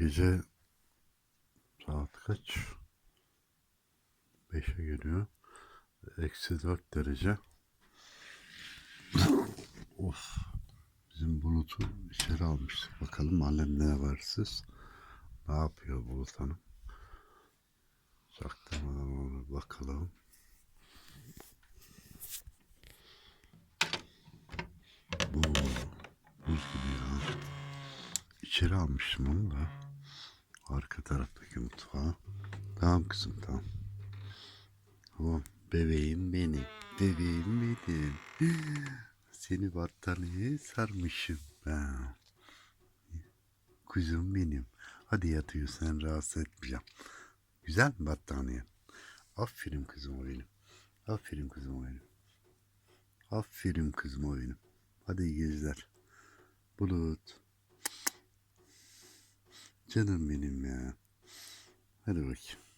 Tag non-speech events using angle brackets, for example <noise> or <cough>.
Gece saat kaç? 5'e geliyor. Eksi 4 derece. of. Bizim Bulut'u içeri almıştık. Bakalım alemde varsız. Ne yapıyor Bulut Hanım? Çaktırmadan ona bakalım. Bu buz gibi ya. İçeri almıştım onu da. Arka taraftaki mutfağa. Tamam kızım tamam. Tamam. Bebeğim benim. Bebeğim benim. <gasps> Seni battaniyeye sarmışım ben. Kuzum benim. Hadi yatıyor sen rahatsız etmeyeceğim. Güzel mi battaniye? Aferin kızım o benim. Aferin kızım o benim. Aferin kızım o benim. Hadi iyi geceler. Bulut. Canım benim ya. Hadi bakayım.